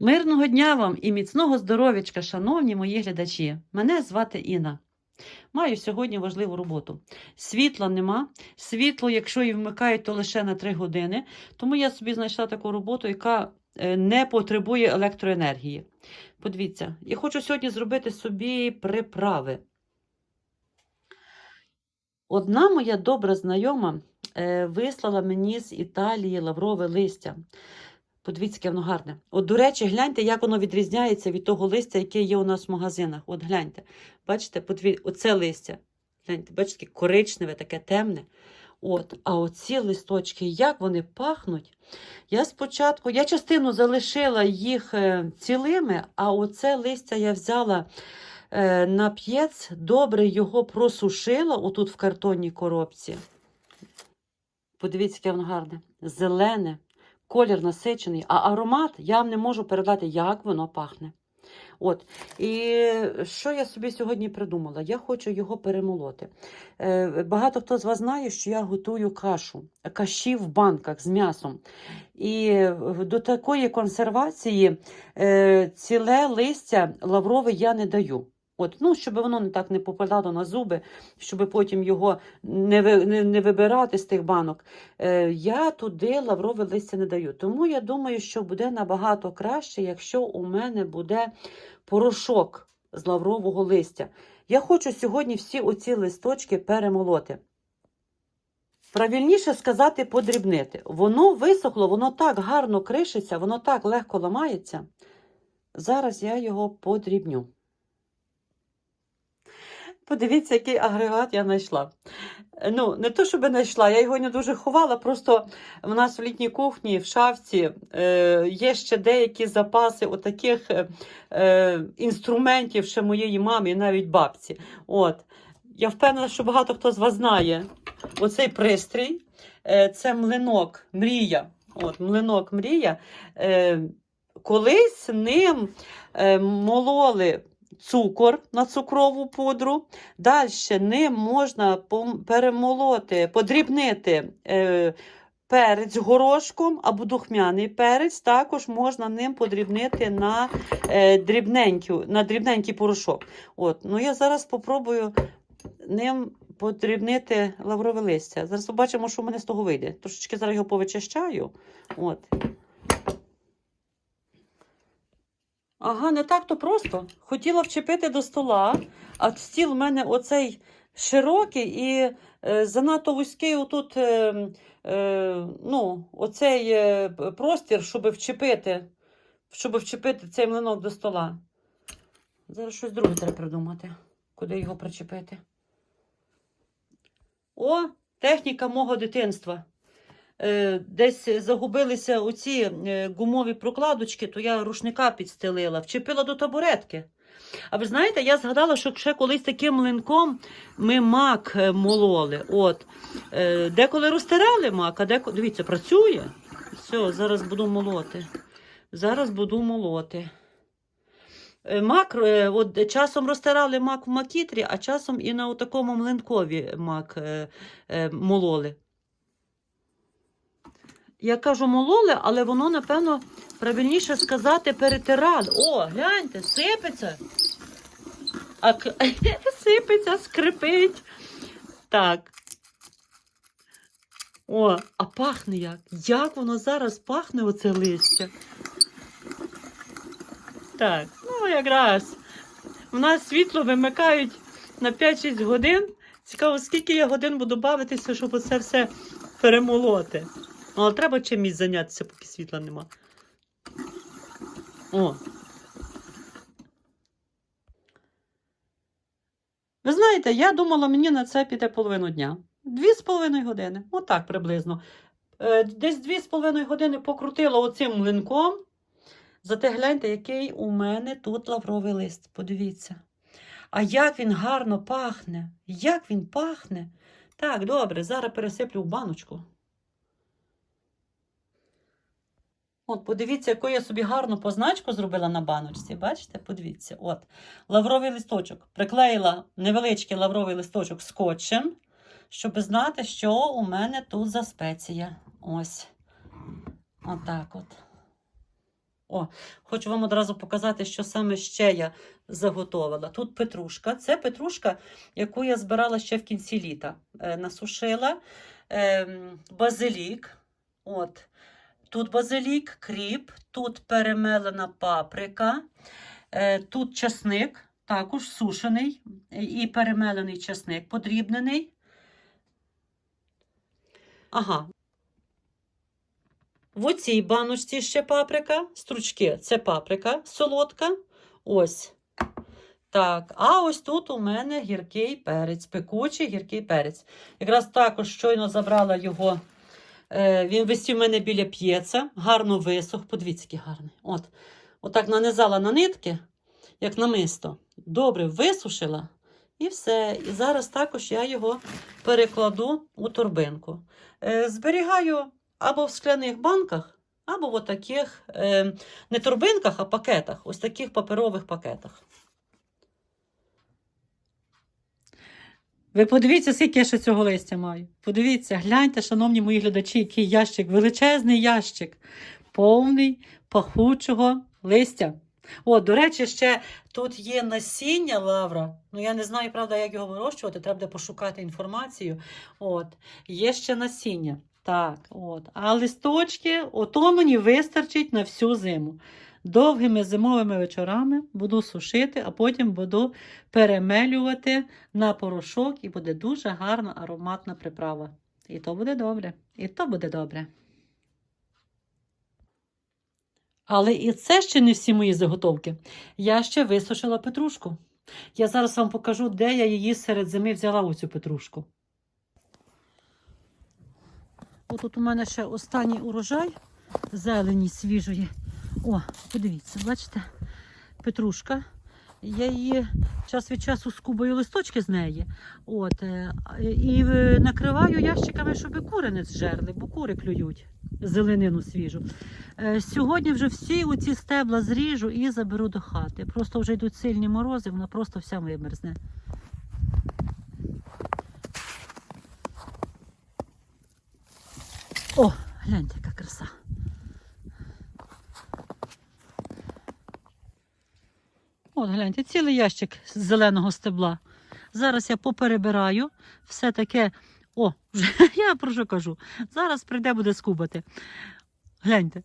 Мирного дня вам і міцного здоров'ячка, шановні мої глядачі. Мене звати Інна. Маю сьогодні важливу роботу. Світла нема. Світло, якщо і вмикають, то лише на 3 години. Тому я собі знайшла таку роботу, яка е, не потребує електроенергії. Подивіться, я хочу сьогодні зробити собі приправи. Одна моя добра знайома е, вислала мені з Італії лаврове листя. Подивіться, яке воно гарне. От, до речі, гляньте, як воно відрізняється від того листя, яке є у нас в магазинах. От гляньте. Бачите, подиві... оце листя. Гляньте, бачите, коричневе, таке темне. От, а оці листочки, як вони пахнуть. Я спочатку, я частину залишила їх е, цілими, а оце листя я взяла е, на п'єц, добре його просушила отут в картонній коробці. Подивіться, яке воно гарне. Зелене, колір насичений, а аромат я вам не можу передати, як воно пахне. От. І що я собі сьогодні придумала? Я хочу його перемолоти. Е, багато хто з вас знає, що я готую кашу, каші в банках з м'ясом. І до такої консервації е, ціле листя лаврове я не даю. От, ну, щоб воно не так не попадало на зуби, щоб потім його не, не, не вибирати з тих банок. Е, я туди лаврове листя не даю. Тому я думаю, що буде набагато краще, якщо у мене буде порошок з лаврового листя. Я хочу сьогодні всі оці листочки перемолоти. Правильніше сказати, подрібнити. Воно висохло, воно так гарно кришиться, воно так легко ламається. Зараз я його подрібню. Подивіться, який агрегат я знайшла. Е, Ну, не то, щоб знайшла, я його не дуже ховала, просто в нас в літній кухні, в шафці е, є ще деякі запаси отаких е, е, інструментів ще моєї мами навіть бабці. От. Я впевнена, що багато хто з вас знає оцей пристрій. Е, це млинок Мрія. От, млинок Мрія. Е, колись ним е, мололи цукор на цукрову пудру. Далі ним можна перемолоти, подрібнити е, перець горошком або духмяний перець. Також можна ним подрібнити на, е, на дрібненький порошок. От. Ну, я зараз спробую ним подрібнити лаврове листя. Зараз побачимо, що в мене з того вийде. Трошечки зараз його повичищаю. От. Ага, не так то просто. Хотіла вчепити до стола, а стіл в мене оцей широкий і е, занадто вузький отут, е, е, ну, оцей е, простір, щоб вчепити, щоб вчепити цей млинок до стола. Зараз щось друге треба придумати, куди його причепити. О, техніка мого дитинства. Е, десь загубилися оці е, гумові прокладочки, то я рушника підстелила, вчепила до табуретки. А ви знаєте, я згадала, що ще колись таким млинком ми мак е, мололи. От. Деколи розтирали мак, а деколи. Дивіться, працює. Все, зараз буду молоти. Зараз буду молоти. Мак, от часом розтирали мак в макітрі, а часом і на такому млинкові мак мололи. Я кажу мололи, але воно, напевно, правильніше сказати перетирали. О, гляньте, сипеться. А сипеться, скрипить. Так. О, а пахне як? Як воно зараз пахне, оце листя? Так, ну якраз. У нас світло вимикають на 5-6 годин. Цікаво, скільки я годин буду бавитися, щоб оце все перемолоти. Ну, але треба чимось зайнятися, поки світла нема. О. Ви знаєте, я думала, мені на це піде половину дня. Дві з половиною години. Отак приблизно. Е, Десь дві з половиною години покрутила оцим млинком. Зате гляньте, який у мене тут лавровий лист. Подивіться. А як він гарно пахне. Як він пахне. Так, добре, зараз пересиплю в баночку. От, подивіться, яку я собі гарну позначку зробила на баночці. Бачите? Подивіться. От. Лавровий листочок. Приклеїла невеличкий лавровий листочок скотчем, щоб знати, що у мене тут за спеція. Ось. Отак от. О, хочу вам одразу показати, що саме ще я заготовила. Тут петрушка. Це петрушка, яку я збирала ще в кінці літа. Е, насушила ем, базилік. От. Тут базилік, кріп, тут перемелена паприка, е, тут часник, також сушений і перемелений часник, подрібнений. Ага. В оцій баночці ще паприка, стручки це паприка солодка. Ось. Так, а ось тут у мене гіркий перець, пекучий гіркий перець. Якраз також щойно забрала його. Е, він висів у мене біля п'єца, гарно висох. Подивіться, який гарний. От. Отак нанизала на нитки, як намисто. Добре висушила. І все. І зараз також я його перекладу у торбинку. Е, зберігаю або в скляних банках, або в таких, е, не торбинках, а пакетах, ось таких паперових пакетах. Ви подивіться, скільки я ще цього листя маю. Подивіться, гляньте, шановні мої глядачі, який ящик, величезний ящик, повний пахучого листя. О, до речі, ще тут є насіння лавра. Ну, я не знаю, правда, як його вирощувати, треба буде пошукати інформацію. От, є ще насіння. Так, от. А листочки, ото мені вистачить на всю зиму. Довгими зимовими вечорами буду сушити, а потім буду перемелювати на порошок і буде дуже гарна ароматна приправа. І то буде добре. І то буде добре. Але і це ще не всі мої заготовки. Я ще висушила петрушку. Я зараз вам покажу, де я її серед зими взяла оцю петрушку. Отут у мене ще останній урожай зелені свіжої. О, подивіться, бачите, петрушка. Я її час від часу скубаю листочки з неї. От, е, і е, накриваю ящиками, щоб кури не зжерли, бо кури клюють зеленину свіжу. Е, Сьогодні вже всі оці стебла зріжу і заберу до хати. Просто вже йдуть сильні морози, вона просто вся вимерзне. О, гляньте, яка краса. От, гляньте, цілий ящик з зеленого стебла. Зараз я поперебираю все таке. О, вже я про що кажу. Зараз прийде буде скубати. Гляньте.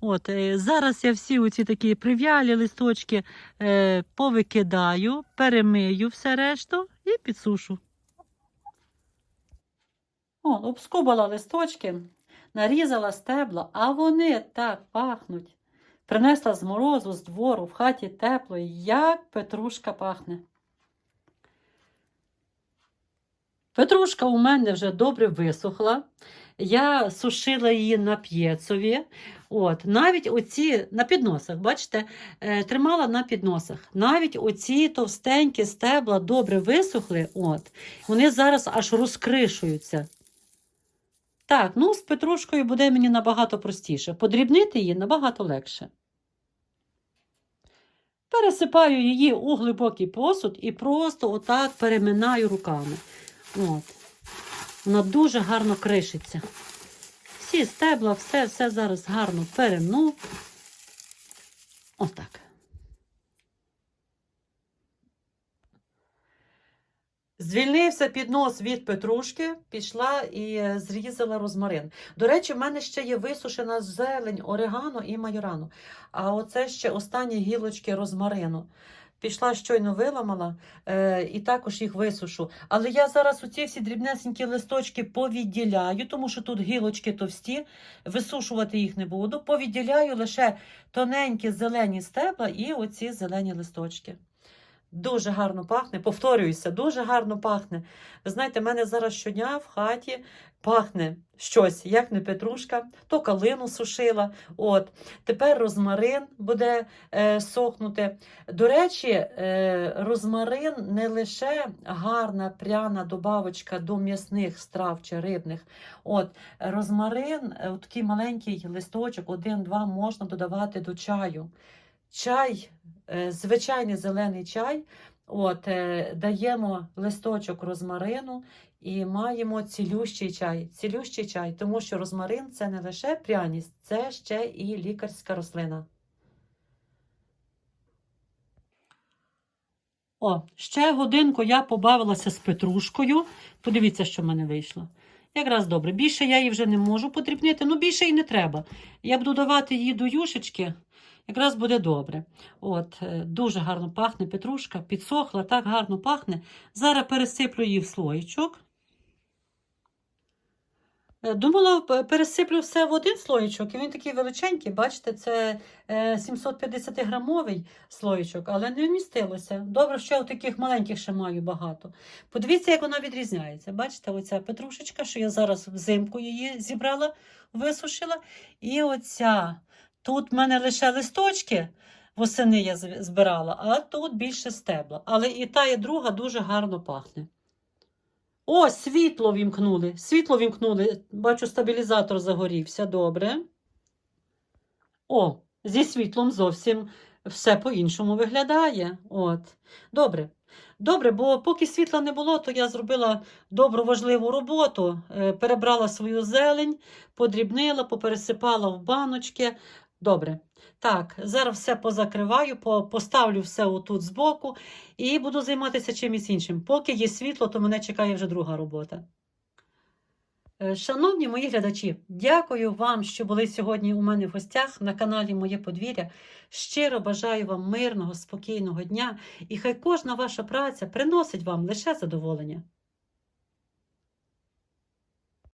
От, е, зараз я всі оці такі прив'ялі листочки е, повикидаю, перемию все решту і підсушу. О, обскубала листочки, нарізала стебла, а вони так пахнуть. Принесла з морозу, з двору, в хаті тепло, як петрушка пахне. Петрушка у мене вже добре висохла. Я сушила її на п'єцові. От, навіть оці на підносах, бачите, е, тримала на підносах. Навіть оці товстенькі стебла добре висохли. От, вони зараз аж розкришуються. Так, ну з петрушкою буде мені набагато простіше. Подрібнити її набагато легше. Пересипаю її у глибокий посуд і просто отак переминаю руками. От. Вона дуже гарно кришиться. Всі стебла, все, все зараз гарно перемну. Отак. Звільнився піднос від петрушки, пішла і зрізала розмарин. До речі, в мене ще є висушена зелень, орегано і майорану. А оце ще останні гілочки розмарину. Пішла щойно виламала е, і також їх висушу. Але я зараз оці всі дрібнесенькі листочки повідділяю, тому що тут гілочки товсті, висушувати їх не буду. Повідділяю лише тоненькі зелені стебла і оці зелені листочки. Дуже гарно пахне, повторююся, дуже гарно пахне. Ви знаєте, в мене зараз щодня в хаті пахне щось, як не петрушка, то калину сушила. От. Тепер розмарин буде е, сохнути. До речі, е, розмарин не лише гарна пряна добавочка до м'ясних страв чи рибних. От, розмарин, е, от такий маленький листочок, один-два можна додавати до чаю. Чай, Е, звичайний зелений чай. От, е, Даємо листочок розмарину і маємо цілющий чай. Цілющий чай, Тому що розмарин це не лише пряність, це ще і лікарська рослина. О, ще годинку я побавилася з петрушкою. Подивіться, що в мене вийшло. Якраз добре. Більше я її вже не можу потрібнити, ну більше і не треба. Я буду давати її до юшечки якраз буде добре. От, е, дуже гарно пахне петрушка, підсохла, так гарно пахне. Зараз пересиплю її в слоєчок. Е, Думала, пересиплю все в один слоєчок, і він такий величенький, бачите, це е, 750 грамовий слоєчок, але не вмістилося. Добре, що я таких маленьких ще маю багато. Подивіться, як вона відрізняється. Бачите, оця петрушечка, що я зараз взимку її зібрала, висушила. І оця. Тут в мене лише листочки восени я збирала, а тут більше стебла. Але і та, і друга дуже гарно пахне. О, світло вімкнули. Світло вімкнули. Бачу, стабілізатор загорівся. Добре. О, зі світлом зовсім все по-іншому виглядає. От. Добре. Добре, бо поки світла не було, то я зробила добру важливу роботу. Е, Перебрала свою зелень, подрібнила, попересипала в баночки. Добре. Так, зараз все позакриваю, поставлю все отут збоку і буду займатися чимось іншим. Поки є світло, то мене чекає вже друга робота. Е, Шановні мої глядачі, дякую вам, що були сьогодні у мене в гостях на каналі Моє подвір'я. Щиро бажаю вам мирного, спокійного дня і хай кожна ваша праця приносить вам лише задоволення.